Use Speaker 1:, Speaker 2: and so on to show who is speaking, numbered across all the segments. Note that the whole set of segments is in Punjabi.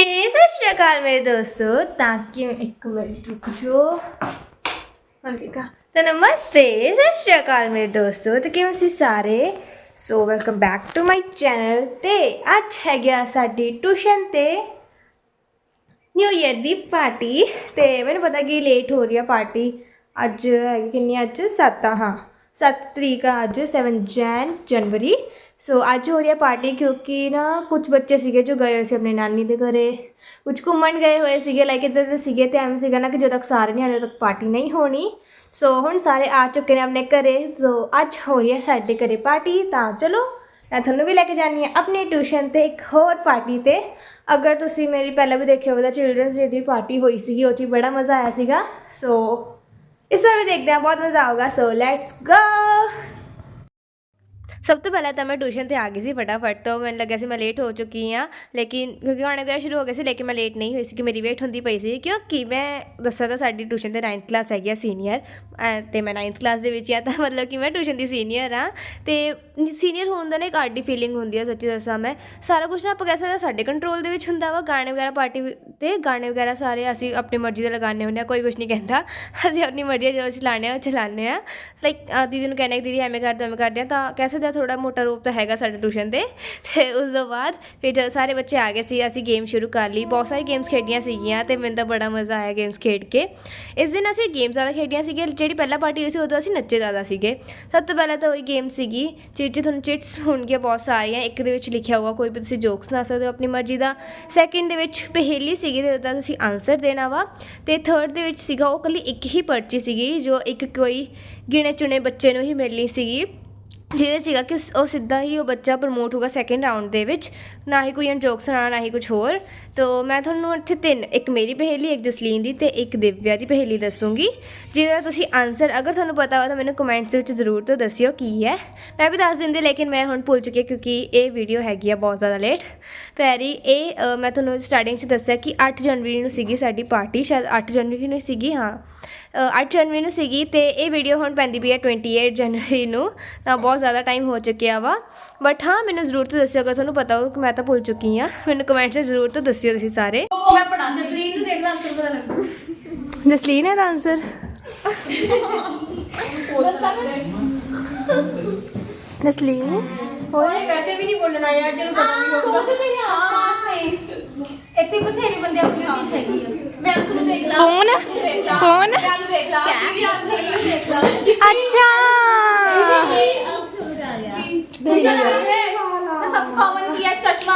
Speaker 1: ਤੇ ਸਤਿ ਸ਼੍ਰੀ ਅਕਾਲ ਮੇਰੇ ਦੋਸਤੋ। ਤਾਂ ਕਿ ਇੱਕ ਮਿੰਟ ਰੁਕ ਜਾਓ? ਹਾਂ ਠੀਕ ਆ। ਤਾਂ ਨਮਸਤੇ, ਸਤਿ ਸ਼੍ਰੀ ਅਕਾਲ ਮੇਰੇ ਦੋਸਤੋ। ਤੇ ਕਿਵੇਂ ਸੀ ਸਾਰੇ? So welcome back to my channel ਤੇ ਅੱਜ ਹੈ ਗਿਆ ਸਾਡੀ ਟਿਊਸ਼ਨ ਤੇ ਨਿਊ ਇਅਰ ਦੀ ਪਾਰਟੀ ਤੇ ਮੈਨੂੰ ਪਤਾ ਕਿ ਲੇਟ ਹੋ ਰਹੀ ਆ ਪਾਰਟੀ ਅੱਜ ਹੈਗੀ ਕਿੰਨੀ ਅੱਜ? 7 ਹਾਂ। 7 ਤਰੀਕ ਆ ਅੱਜ 7 ਜੈਨ ਜਨਵਰੀ ਸੋ ਅੱਜ ਹੋ ਰਹੀ ਹੈ ਪਾਰਟੀ ਕਿਉਂਕਿ ਨਾ ਕੁਝ ਬੱਚੇ ਸੀਗੇ ਜੋ ਗਏ ਹੋਏ ਸੀ ਆਪਣੇ ਨਾਨੀ ਦੇ ਘਰੇ। ਕੁਝ ਘੁੰਮਣ ਗਏ ਹੋਏ ਸੀਗੇ ਲਾਈਕ ਇੱਧਰ ਦੇ ਸੀਗੇ ਤੇ ਐਵੇਂ ਸੀਗਾ ਨਾ ਕਿ ਜਦੋਂ ਤੱਕ ਸਾਰੇ ਨਹੀਂ ਆਏ ਤੱਕ ਪਾਰਟੀ ਨਹੀਂ ਹੋਣੀ। ਸੋ ਹੁਣ ਸਾਰੇ ਆ ਚੁੱਕੇ ਨੇ ਆਪਣੇ ਘਰੇ। ਸੋ ਅੱਜ ਹੋ ਰਹੀ ਹੈ ਸਾਡੇ ਘਰੇ ਪਾਰਟੀ ਤਾਂ ਚਲੋ ਮੈਂ ਤੁਹਾਨੂੰ ਵੀ ਲੈ ਕੇ ਜਾਣੀ ਹੈ ਆਪਣੀ ਟਿਊਸ਼ਨ ਤੇ ਇੱਕ ਹੋਰ ਪਾਰਟੀ ਤੇ। ਅਗਰ ਤੁਸੀਂ ਮੇਰੀ ਪਹਿਲਾਂ ਵੀ ਦੇਖਿਆ ਹੋਵੇ ਤਾਂ ਚਿਲਡਰਨਸ ਡੇ ਦੀ ਪਾਰਟੀ ਹੋਈ ਸੀਗੀ, ਉਹ 'ਚ ਬੜਾ ਮਜ਼ਾ ਆਇਆ ਸੀਗਾ। ਸੋ ਇਸ ਵਾਰ ਵੀ ਦੇਖਦੇ ਹਾਂ, ਬਹੁਤ ਮਜ਼ਾ ਆਊਗਾ। ਸੋ ਲੈਟਸ ਗੋ ਸਭ ਤੋਂ ਪਹਿਲਾਂ ਤਾਂ ਮੈਂ ਟਿਊਸ਼ਨ ਤੇ ਆ ਗਈ ਸੀ ਫਟਾਫਟ ਤੋਂ ਮੈਨੂੰ ਲੱਗਿਆ ਸੀ ਮੈਂ ਲੇਟ ਹੋ ਚੁੱਕੀ ਹਾਂ ਲੇਕਿਨ ਕਿਉਂਕਿ ਗਾਣੇ ਗਾਣਾ ਸ਼ੁਰੂ ਹੋ ਗਏ ਸੀ ਲੇਕਿਨ ਮੈਂ ਲੇਟ ਨਹੀਂ ਹੋਈ ਸੀ ਕਿ ਮੇਰੀ ਵੇਟ ਹੁੰਦੀ ਪਈ ਸੀ ਕਿਉਂਕਿ ਮੈਂ ਦੱਸਿਆ ਤਾਂ ਸਾਡੀ ਟਿਊਸ਼ਨ ਤੇ 9th ਕਲਾਸ ਹੈਗੀ ਆ ਸੀਨੀਅਰ ਤੇ ਮੈਂ 9th ਕਲਾਸ ਦੇ ਵਿੱਚ ਆ, ਤਾਂ ਮਤਲਬ ਕਿ ਮੈਂ ਟਿਊਸ਼ਨ ਦੀ ਸੀਨੀਅਰ ਆ ਤੇ ਸੀਨੀਅਰ ਹੋਣ ਦਾ ਨਾ ਇੱਕ ਆਡੀ ਫੀਲਿੰਗ ਹੁੰਦੀ ਆ, ਸੱਚੀ ਦੱਸਾਂ ਮੈਂ, ਸਾਰਾ ਕੁਝ ਨਾ ਆਪਾਂ ਕਹਿ ਸਕਦੇ ਹਾਂ ਸਾਡੇ ਕੰਟਰੋਲ ਦੇ ਵਿੱਚ ਹੁੰਦਾ ਵਾ, ਗਾਣੇ ਵਗੈਰਾ ਪਾਰਟੀ ਤੇ ਗਾਣੇ ਵਗੈਰਾ ਸਾਰੇ ਅਸੀਂ ਆਪਣੀ ਮਰਜ਼ੀ ਦੇ ਲਗਾਉਂਦੇ ਹੁੰਦੇ ਆ ਕੋਈ ਕੁਝ ਨਹੀਂ ਕਹਿੰਦਾ, ਅਸੀਂ ਆਪਣੀ ਮਰਜ਼ੀ ਜੋ ਚਲਾਉਂਦੇ ਆ ਉਹ ਚਲਾਉਂਦੇ ਆ ਲਾਈਕ ਦੀਦੀ ਨੂੰ ਕਹਿੰਦੇ ਕਿ ਦੀਦੀ ਐਵੇਂ ਕਰਦੇ ਐਵੇਂ ਕਰਦੇ ਆ ਤਾਂ ਕਹਿ ਸਕਦੇ ਆ ਥੋੜਾ ਮੋਟਾ ਰੂਪ ਤਾਂ ਹੈਗਾ ਸਾਡੇ ਟਿਊਸ਼ਨ ਤੇ ਤੇ ਉਸ ਤੋਂ ਬਾਅਦ ਫਿਰ ਜਦੋਂ ਸਾਰੇ ਬੱਚੇ ਆ ਗਏ ਸੀ, ਅਸੀਂ ਗੇਮ ਸ਼ੁਰੂ ਕਰ ਲਈ। ਬਹੁਤ ਸਾਰੀ ਗੇਮਸ ਖੇਡੀਆਂ ਸੀਗੀਆਂ ਤੇ ਮੈਨੂੰ ਤਾਂ ਬੜਾ ਮਜ਼ਾ ਆਇਆ ਗੇਮਸ ਖੇਡ ਕੇ। ਇਸ ਦਿਨ ਅਸੀਂ ਗੇਮ ਜ਼ਿਆਦਾ ਖੇਡੀਆਂ ਸੀਗੀਆਂ, ਜਿਹੜੀ ਪਹਿਲਾ ਪਾਰਟੀ ਹੋਈ ਸੀ ਉਦੋਂ ਅਸੀਂ ਨੱਚੇ ਜ਼ਿਆਦਾ ਸੀਗੇ। ਸਭ ਤੋਂ ਪਹਿਲਾਂ ਤਾਂ ਉਹੀ ਗੇਮ ਸੀਗੀ, ਜਿਹਦੇ 'ਚ ਤੁਹਾਨੂੰ ਚਿਟਸ ਹੋਣਗੀਆਂ ਬਹੁਤ ਸਾਰੀਆਂ। ਇੱਕ ਦੇ ਵਿੱਚ ਲਿਖਿਆ ਹੋਊਗਾ, ਕੋਈ ਵੀ ਤੁਸੀਂ ਜੋਕਸ ਸੁਣਾ ਸਕਦੇ ਹੋ ਆਪਣੀ ਮਰਜ਼ੀ ਦਾ। ਸੈਕਿੰਡ ਦੇ ਵਿੱਚ ਪਹੇਲੀ ਸੀਗੀ ਤੇ ਉਹਦਾ ਤੁਸੀਂ ਆਨਸਰ ਦੇਣਾ ਵਾ। ਤੇ ਥਰਡ ਦੇ ਵਿੱਚ ਸੀਗਾ, ਉਹ ਕੱਲੀ ਇੱਕ ਹੀ ਪਰਚੀ ਸੀਗੀ, ਜੋ ਇੱਕ ਕੋਈ ਗਿਣੇ ਚੁਣੇ ਬੱਚੇ ਨੂੰ ਹੀ ਮਿਲਣੀ ਸੀਗੀ। ਜਿਹਦੇ ਸੀਗਾ ਕਿ ਉਹ ਸਿੱਧਾ ਹੀ ਉਹ ਬੱਚਾ ਪ੍ਰਮੋਟ ਹੋਊਗਾ ਸੈਕਿੰਡ ਰਾਊਂਡ ਦੇ ਵਿੱਚ, ਨਾ ਹੀ ਕੋਈ ਜੋਕ ਸੁਣਾਉਣਾ, ਨਾ ਹੀ ਕੁਝ ਹੋਰ। ਤੋ ਮੈਂ ਤੁਹਾਨੂੰ ਇੱਥੇ ਤਿੰਨ ਇੱਕ ਮੇਰੀ ਪਹੇਲੀ ਇੱਕ ਜਸਲੀਨ ਦੀ ਤੇ ਇੱਕ ਦਿਵਿਆ ਦੀ ਪਹੇਲੀ ਦੱਸੂਗੀ। ਜਿਹਦਾ ਤੁਸੀਂ ਆਨਸਰ ਅਗਰ ਤੁਹਾਨੂੰ ਪਤਾ ਹੋ ਤਾਂ ਮੈਨੂੰ ਕਮੈਂਟਸ ਦੇ ਵਿੱਚ ਜ਼ਰੂਰ ਤੋਂ ਦੱਸਿਓ ਕੀ ਹੈ। ਮੈਂ ਵੀ ਦੱਸ ਦਿੰਦੀ ਲੇਕਿਨ ਮੈਂ ਹੁਣ ਭੁੱਲ ਚੁੱਕੀ ਹਾਂ ਕਿਉਂਕਿ ਇਹ ਵੀਡੀਓ ਹੈਗੀ ਆ ਬਹੁਤ ਜ਼ਿਆਦਾ ਲੇਟ ਪੈਰੀ ਇਹ ਮੈਂ ਤੁਹਾਨੂੰ ਸਟਾਰਟਿੰਗ 'ਚ ਦੱਸਿਆ ਕਿ 8 ਜਨਵਰੀ ਨੂੰ ਸੀਗੀ ਸਾਡੀ ਪਾਰਟੀ ਸ਼ਾਇਦ 8 ਜਨਵਰੀ ਨੂੰ ਸੀਗੀ ਹਾਂ। ਅ, 8 ਜਨਵਰੀ ਨੂੰ ਸੀਗੀ ਤੇ ਇਹ ਵੀਡੀਓ ਹੁਣ ਪੈਂਦੀ ਪਈ ਹੈ 28 ਜਨਵਰੀ ਨੂੰ ਤਾਂ ਬਹੁਤ ਜ਼ਿਆਦਾ ਟਾਈਮ ਹੋ ਚੁੱਕਿਆ ਵਾ। ਬਟ ਹਾਂ ਮੈਨੂੰ ਜ਼ਰੂਰ ਤੋਂ ਦੱਸਿਓ ਅਗਰ ਤੁਹਾਨੂੰ ਪਤਾ ਹੋ ਕਿ ਮੈਂ ਤਾਂ ਭੁੱਲ ਚੁੱਕੀ ਹਾਂ ਮੈਨੂੰ ਕਮੈਂਟਸ 'ਚ ਜ਼ਰੂਰ ਤੋਂ ਦੱਸਿਓ ਤੁਸੀਂ ਸਾਰੇ
Speaker 2: ਮੈਂ ਪੜਾ ਜਸਲੀਨ ਨੂੰ ਦੇਖ ਲਾ ਅੰਤਰ ਪਤਾ ਲੱਗ
Speaker 1: ਜਸਲੀਨ ਹੈ ਦਾ ਆਨਸਰ ਜਸਲੀਨ
Speaker 2: ਉਹਨੇ ਵੈਸੇ ਵੀ ਨਹੀਂ ਬੋਲਣਾ ਯਾਰ ਜਿਹਨੂੰ ਪਤਾ ਨਹੀਂ ਹੋਊਗਾ ਸੋਚਦੇ ਯਾਰ ਇੱਥੇ ਬਥੇਰੇ ਬੰਦੇ ਆਪਣੀ ਚੀਜ਼ ਹੈਗੀ ਆ ਮੈਂ ਅੰਕਲ ਨੂੰ ਦੇਖ ਲਾ
Speaker 1: ਕੌਣ?
Speaker 2: ਤੂੰ ਦੇਖ ਲਾ
Speaker 1: ਕੌਣ?
Speaker 2: ਮੈਂ ਨੂੰ ਦੇਖ ਲਾ ਵੀ ਅੰਕਲ ਨੂੰ ਦੇਖ ਲਾ
Speaker 1: ਅੱਛਾ
Speaker 2: ਮੈਂ ਸਭ ਕਾਮਨ किया चश्मा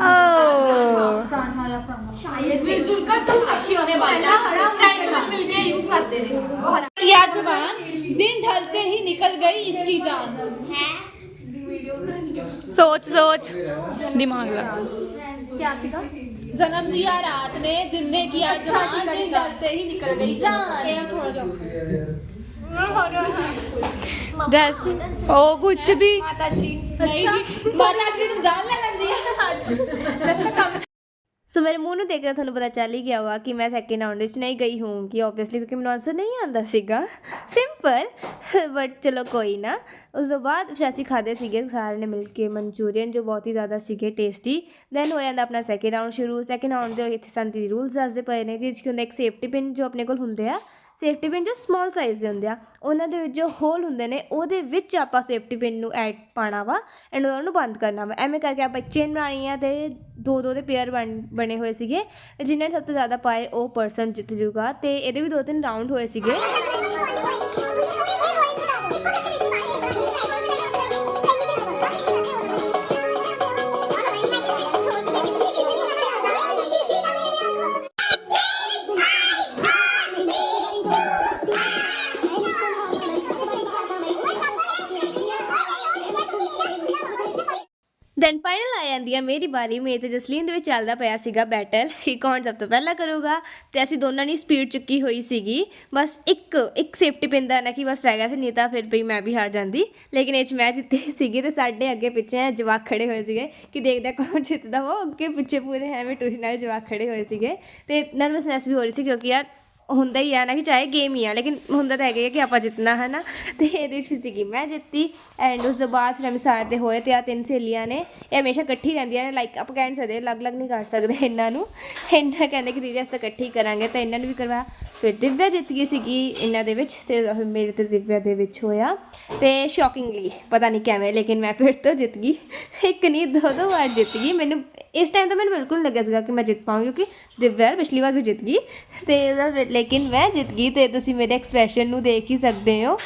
Speaker 2: Oh. जवान? दिन ढलते ही निकल गई इसकी जान।
Speaker 1: सोच सोच। दिमाग लगा।
Speaker 2: क्या जन्म दिया रात ने दिन ने किया अच्छा, जवान दिन ढलते ही निकल गई जान। थोड़ा जाओ।
Speaker 1: ਦੱਸ। ਉਹ ਕੁਝ ਵੀ। ਸੋ ਮੇਰੇ ਮੂੰਹ ਨੂੰ ਦੇਖ ਕੇ ਤੁਹਾਨੂੰ ਪਤਾ ਚੱਲ ਹੀ ਗਿਆ ਵਾ ਕਿ ਮੈਂ ਸੈਕਿੰਡ ਰਾਉਂਡ ਵਿੱਚ ਨਹੀਂ ਗਈ ਹੋਊਂਗੀ ਆਬਵੀਅਸਲੀ ਕਿਉਂਕਿ ਮੈਨੂੰ ਆਨਸਰ ਨਹੀਂ ਆਂਦਾ ਸੀਗਾ। ਸਿੰਪਲ ਬਟ ਚਲੋ ਕੋਈ ਨਾ। ਉਸ ਤੋਂ ਬਾਅਦ ਫਿਰ ਅਸੀਂ ਖਾਦੇ ਸੀਗੇ ਸਾਰਿਆਂ ਨੇ ਮਿਲ ਕੇ ਮਨਚੂਰੀਅਨ ਜੋ ਬਹੁਤ ਹੀ ਜ਼ਿਆਦਾ ਸੀਗੇ ਟੇਸਟੀ ਦੈਨ ਹੋ ਜਾਂਦਾ ਆਪਣਾ ਸੈਕਿੰਡ ਰਾਉਂਡ ਸ਼ੁਰੂ। ਸੈਕਿੰਡ ਰਾਉਂਡ ਦੇ ਇੱਥੇ ਸੰਤੀ ਦੇ ਰੂਲਸ ਦੱਸਦੇ ਪਏ ਨੇ ਜਿਹਦੇ ਵਿੱਚ ਕਿ ਹੁੰਦਾ ਇੱਕ ਸੇਫਟੀ ਪਿੰਨ ਜੋ ਆਪਣੇ ਕੋਲ ਹੁੰਦੇ ਆ ਸੇਫਟੀ ਪਿਨ ਜੋ ਸਮਾਲ ਸਾਈਜ਼ ਦੇ ਹੁੰਦੇ ਆ, ਉਹਨਾਂ ਦੇ ਵਿੱਚ ਜੋ ਹੋਲ ਹੁੰਦੇ ਨੇ, ਉਹਦੇ ਵਿੱਚ ਆਪਾਂ ਸੇਫਟੀ ਪਿਨ ਨੂੰ ਐਡ ਪਾਣਾ ਵਾ ਐਂਡ ਉਹਨਾਂ ਨੂੰ ਬੰਦ ਕਰਨਾ ਵਾ। ਐਵੇਂ ਕਰਕੇ ਆਪਾਂ ਇੱਕ ਚੇਨ ਬਣਾਉਣੀ ਆ ਤੇ ਦੋ ਦੋ ਦੇ ਪੇਅਰ ਬਣ, ਬਣੇ ਹੋਏ ਸੀਗੇ ਤੇ ਜਿਨ੍ਹਾਂ ਨੇ ਸਭ ਤੋਂ ਜ਼ਿਆਦਾ ਪਾਏ ਉਹ ਪਰਸਨ ਜਿੱਤ ਜੂਗਾ ਤੇ ਇਹਦੇ ਵੀ ਦੋ ਤਿੰਨ ਰਾਊਂਡ ਹੋਏ ਸੀਗੇ। ਆ ਮੇਰੀ ਬਾਰੀ ਮੇਰੇ ਤੇ ਜਸਲੀਨ ਦੇ ਵਿੱਚ ਚੱਲਦਾ ਪਿਆ ਸੀਗਾ ਬੈਟਲ ਕਿ ਕੌਣ ਸਭ ਤੋਂ ਪਹਿਲਾਂ ਕਰੂਗਾ। ਤੇ ਅਸੀਂ ਦੋਨਾਂ ਨੇ ਸਪੀਡ ਚੁੱਕੀ ਹੋਈ ਸੀਗੀ। ਬਸ ਇੱਕ ਇੱਕ ਸੇਫਟੀ ਪਿੰਨ ਦਾ ਨਾ ਕਿ ਬਸ ਰਹਿ ਗਿਆ ਸੀ, ਨਹੀਂ ਤਾਂ ਫਿਰ ਵੀ ਮੈਂ ਵੀ ਹਾਰ ਜਾਂਦੀ। ਲੇਕਿਨ ਇਹ ਚ ਮੈਂ ਜਿੱਤੀ ਸੀਗੀ ਤੇ ਸਾਡੇ ਅੱਗੇ ਪਿੱਛੇ ਜਵਾਕ ਖੜੇ ਹੋਏ ਸੀਗੇ, ਕਿ ਦੇਖਦਾ ਕੌਣ ਜਿੱਤਦਾ। ਉਹ ਅੱਗੇ ਪਿੱਛੇ ਪੂਰੇ ਐਵੇਂ ਟੂਰੀ ਨਾਲ ਜਵਾਕ ਖੜੇ ਹੋਏ ਸੀਗੇ। ਤੇ ਨਰਵਸਨੈਸ ਵੀ ਹੋ ਰਹੀ ਸੀ ਕਿਉਂਕਿ ਯਾਰ ਹੁੰਦਾ ਹੀ ਆ ਨਾ ਕਿ ਚਾਹੇ ਗੇਮ ਹੀ ਆ, ਲੇਕਿਨ ਹੁੰਦਾ ਤਾਂ ਹੈਗਾ ਹੀ ਆ ਕਿ ਆਪਾਂ ਜਿੱਤਣਾ ਹੈ ਨਾ ਤੇ ਇਹਦੇ ਵਿੱਚ ਸੀਗੀ ਮੈਂ ਜਿੱਤੀ ਐਂਡ ਉਸ ਤੋਂ ਬਾਅਦ ਫਿਰ ਐਵੇਂ ਸਾਰੇ ਦੇ ਹੋਏ ਤੇ ਆ ਤਿੰਨ ਸਹੇਲੀਆਂ ਨੇ, ਇਹ ਹਮੇਸ਼ਾ ਇਕੱਠੀ ਰਹਿੰਦੀਆਂ ਨੇ ਲਾਈਕ ਆਪਾਂ ਕਹਿ ਨਹੀਂ ਸਕਦੇ, ਅਲੱਗ-ਅਲੱਗ ਨਹੀਂ ਕਰ ਸਕਦੇ ਇਹਨਾਂ ਨੂੰ। ਇਹਨਾਂ ਕਹਿੰਦੇ ਕਿ ਦੀਦੀ ਅਸੀਂ ਤਾਂ ਇਕੱਠੀ ਕਰਾਂਗੇ, ਤਾਂ ਇਹਨਾਂ ਨੂੰ ਵੀ ਕਰਵਾਇਆ ਫਿਰ ਦਿਵਿਆ ਜਿੱਤ ਗਈ ਸੀਗੀ ਇਹਨਾਂ ਦੇ ਵਿੱਚ ਤੇ ਮੇਰੇ ਤੇ ਦਿਵਿਆ ਦੇ ਵਿੱਚ ਹੋਇਆ। ਤੇ ਸ਼ੌਕਿੰਗਲੀ ਪਤਾ ਨਹੀਂ ਕਿਵੇਂ, ਲੇਕਿਨ ਮੈਂ ਫਿਰ ਤੋਂ ਜਿੱਤ ਗਈ। ਇੱਕ ਨਹੀਂ ਦੋ ਦੋ ਵਾਰ ਜਿੱਤ ਗਈ। ਮੈਨੂੰ ਇਸ ਟਾਈਮ ਤਾਂ ਮੈਨੂੰ ਬਿਲਕੁਲ ਨਹੀਂ ਲੱਗਿਆ ਸੀਗਾ ਕਿ ਮੈਂ ਜਿੱਤ ਪਾਉਂਗੀ ਕਿਉਂਕਿ ਦਿਵਿਆਰ ਪਿਛਲੀ ਵਾਰ ਵੀ ਜਿੱਤ ਗਈ। ਤੇ ਲੇਕਿਨ ਮੈਂ ਜਿੱਤ ਗਈ ਤੇ ਤੁਸੀਂ ਮੇਰੇ ਐਕਸਪ੍ਰੈਸ਼ਨ ਨੂੰ ਦੇਖ ਹੀ ਸਕਦੇ ਹੋ।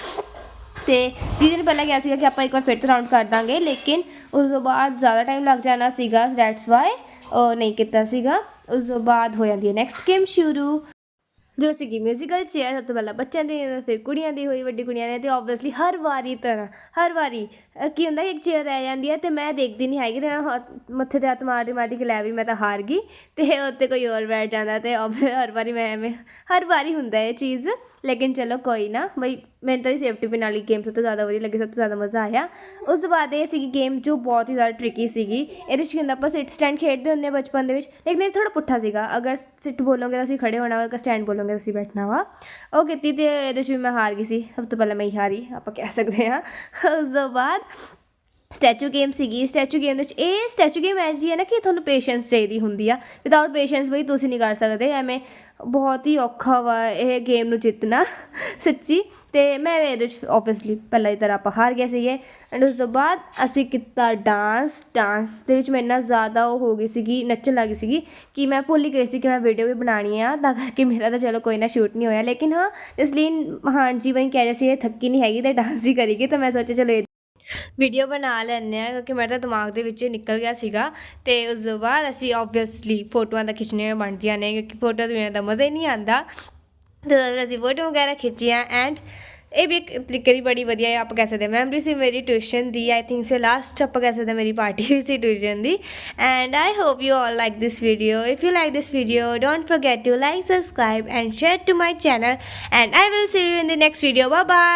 Speaker 1: ਤੇ ਜਿਹਦੇ ਦਿਨ ਪਹਿਲਾਂ ਕਿਹਾ ਸੀਗਾ ਕਿ ਆਪਾਂ ਇੱਕ ਵਾਰ ਫਿਰ ਤੋਂ ਰਾਊਂਡ ਕਰ ਦਾਂਗੇ, ਲੇਕਿਨ ਉਸ ਤੋਂ ਬਾਅਦ ਜ਼ਿਆਦਾ ਟਾਈਮ ਲੱਗ ਜਾਣਾ ਸੀਗਾ ਦੈਟਸ ਵਾਈ ਉਹ ਨਹੀਂ ਕੀਤਾ ਸੀਗਾ। ਉਸ ਤੋਂ ਬਾਅਦ ਹੋ ਜਾਂਦੀ ਹੈ ਨੈਕਸਟ ਗੇਮ ਸ਼ੁਰੂ। ਜੋ ਸੀਗੀ ਮਿਊਜ਼ੀਕਲ ਚੇਅਰ ਸਭ ਤੋਂ ਪਹਿਲਾਂ ਬੱਚਿਆਂ ਦੀ, ਫਿਰ ਕੁੜੀਆਂ ਦੀ ਹੋਈ, ਵੱਡੀ ਕੁੜੀਆਂ ਨੇ ਤੇ ਓਬਵੀਅਸਲੀ ਹਰ ਵਾਰੀ ਤਰ੍ਹਾਂ ਹਰ ਵਾਰੀ, ਅਹ ਕੀ ਹੁੰਦਾ ਇੱਕ ਚੇਅਰ ਰਹਿ ਜਾਂਦੀ ਹੈ ਅਤੇ ਮੈਂ ਦੇਖਦੀ ਨਹੀਂ ਹੈਗੀ ਤੇ ਮੈਂ ਹੱਥ- ਮੱਥੇ ਤੇ ਹੱਥ ਮਾਰਦੀ ਮਾਰਦੀ ਕਿ ਲੈ ਵੀ ਮੈਂ ਤਾਂ ਹਾਰ ਗਈ ਅਤੇ ਉੱਤੇ ਕੋਈ ਹੋਰ ਬੈਠ ਜਾਂਦਾ ਅਤੇ ਓਬ ਹਰ ਵਾਰੀ ਮੈਂ ਐਵੇਂ, ਹਰ ਵਾਰੀ ਹੁੰਦਾ ਇਹ ਚੀਜ਼, ਲੇਕਿਨ ਚਲੋ ਕੋਈ ਨਾ, ਬਈ ਮੈਨੂੰ ਤਾਂ ਇਹ ਸੇਫਟੀ ਪਿਨ ਵਾਲੀ ਗੇਮ ਸਭ ਤੋਂ ਜ਼ਿਆਦਾ ਵਧੀਆ ਲੱਗੀ, ਸਭ ਤੋਂ ਜ਼ਿਆਦਾ ਮਜ਼ਾ ਆਇਆ। ਉਸ ਤੋਂ ਬਾਅਦ ਇਹ ਸੀਗੀ ਗੇਮ ਜੋ ਬਹੁਤ ਹੀ ਜ਼ਿਆਦਾ ਟ੍ਰਿਕੀ ਸੀਗੀ। ਇਹਦੇ 'ਚ ਕੀ ਹੁੰਦਾ, ਆਪਾਂ ਸਿਟ ਸਟੈਂਡ ਖੇਡਦੇ ਹੁੰਦੇ ਹਾਂ ਬਚਪਨ ਦੇ ਵਿੱਚ, ਲੇਕਿਨ ਇਹ ਥੋੜ੍ਹਾ ਪੁੱਠਾ ਸੀਗਾ। ਅਗਰ ਸਿਟ ਬੋਲੋਗੇ ਤਾਂ ਅਸੀਂ ਖੜੇ ਹੋਣਾ ਵਾ, ਅਗਰ ਸਟੈਂਡ ਬੋਲੋਗੇ ਤਾਂ ਅਸੀਂ ਬੈਠਣਾ ਵਾ। ਉਹ ਕੀਤੀ ਤੇ ਇਹਦੇ 'ਚ ਵੀ ਮੈਂ ਹਾਰ ਗਈ ਸੀ। ਸਭ ਤੋਂ ਪਹਿਲਾਂ ਮੈਂ ਹੀ ਹਾਰੀ, ਆਪਾਂ ਕਹਿ ਸਕਦੇ ਹਾਂ। ਉਸ ਤੋਂ ਬਾਅਦ ਸਟੈਚੂ ਗੇਮ ਸੀਗੀ। ਸਟੈਚੂ ਗੇਮ ਦੇ ਵਿੱਚ ਇਹ ਸਟੈਚੂ ਗੇਮ ਐ ਜੀ ਹੈ ਨਾ ਕਿ ਤੁਹਾਨੂੰ ਪੇਸ਼ੈਂਸ ਚਾਹੀਦੀ ਹੁੰਦੀ ਆ। ਵਿਦਆਊਟ ਪੇਸ਼ੈਂਸ ਬਈ ਤੁਸੀਂ ਨਹੀਂ ਕਰ ਸਕਦੇ, ਐਵੇਂ ਬਹੁਤ ਹੀ ਔਖਾ ਵਾ ਇਹ ਗੇਮ ਨੂੰ ਜਿੱਤਣਾ, ਸੱਚੀ। ਤੇ ਮੈਂ ਇਹਦੇ 'ਚ ਆਬਵੀਅਸਲੀ ਪਹਿਲਾਂ ਦੀ ਤਰ੍ਹਾਂ ਆਪਾਂ ਹਾਰ ਗਏ ਸੀਗੇ। ਐਂਡ ਉਸ ਤੋਂ ਬਾਅਦ ਅਸੀਂ ਕੀਤਾ ਡਾਂਸ ਡਾਂਸ ਦੇ ਵਿੱਚ ਮੈਂ ਇੰਨਾ ਜ਼ਿਆਦਾ ਉਹ ਹੋ ਗਈ ਸੀਗੀ, ਨੱਚਣ ਲੱਗ ਗਈ ਸੀਗੀ ਕਿ ਮੈਂ ਭੁੱਲ ਹੀ ਗਈ ਸੀ ਕਿ ਮੈਂ ਵੀਡੀਓ ਵੀ ਬਣਾਉਣੀ ਆ, ਤਾਂ ਕਰਕੇ ਮੇਰਾ ਤਾਂ ਚਲੋ ਕੋਈ ਨਾ ਸ਼ੂਟ ਨਹੀਂ ਹੋਇਆ। ਲੇਕਿਨ ਹਾਂ, ਜਸਲੀਨ ਮਹਾਨ ਜੀ ਬਈ ਕਹਿ ਰਿਹਾ ਸੀ, ਇਹ ਥੱਕੀ ਨਹੀਂ ਹੈਗੀ ਤੇ ਡਾਂਸ ਹੀ ਕਰੇਗੀ, ਤਾਂ ਮੈਂ ਸੋਚਿਆ ਚਲੋ ਇਹ ਵੀਡੀਓ ਬਣਾ ਲੈਂਦੇ ਆ, ਕਿਉਂਕਿ ਮੇਰਾ ਤਾਂ ਦਿਮਾਗ ਦੇ ਵਿੱਚ ਨਿਕਲ ਗਿਆ ਸੀਗਾ। ਤੇ ਉਸ ਤੋਂ ਬਾਅਦ ਅਸੀਂ ਆਬਵੀਅਸਲੀ ਫੋਟੋਆਂ ਦਾ ਖਿੱਚਣੀਆਂ ਬਣਦੀਆਂ ਨੇ, ਕਿਉਂਕਿ ਫੋਟੋ ਤੋਂ ਬਿਨਾਂ ਤਾਂ ਮਜ਼ਾ ਹੀ ਨਹੀਂ ਆਉਂਦਾ। ਅਸੀਂ ਫੋਟੋ ਵਗੈਰਾ ਖਿੱਚੀਆਂ ਐਂਡ ਇਹ ਵੀ ਇੱਕ ਤਰੀਕੇ ਦੀ ਬੜੀ ਵਧੀਆ ਹੈ ਆਪਾਂ ਕਹਿ ਸਕਦੇ ਹਾਂ ਮੈਮਰੀ ਸੀ ਮੇਰੀ ਟਿਊਸ਼ਨ ਦੀ ਆਈ ਥਿੰਕ ਸੇ ਲਾਸਟ ਆਪਾਂ ਕਹਿ ਸਕਦੇ ਹਾਂ ਮੇਰੀ ਪਾਰਟੀ ਵੀ ਸੀ tuition the and I hope you all like this video if you like this video don't forget to like, subscribe and share to my channel and i will see you in the next video. Bye bye